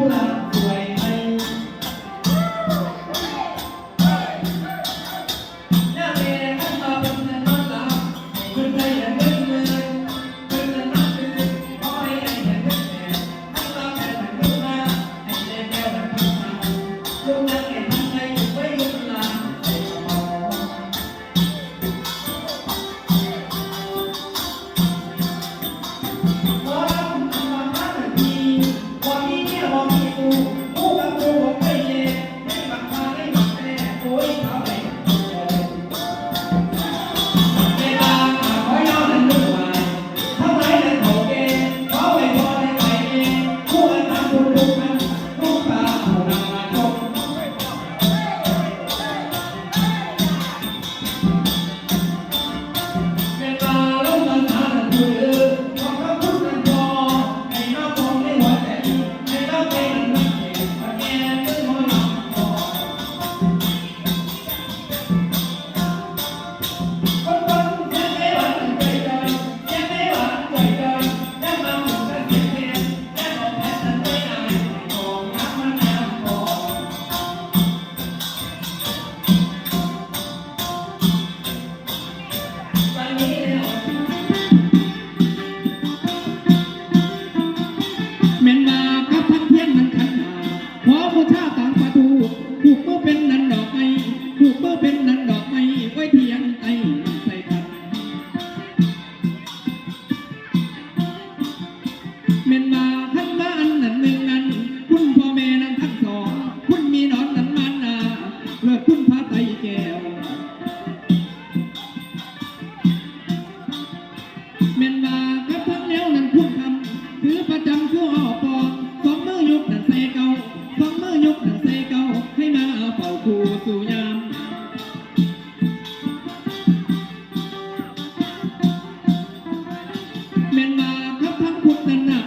不来。Amen. เซเกาสองมือยกหัเซเกาให้มาเาเป่าคู่สู่ยามเมนมาครับทั้งคุณนา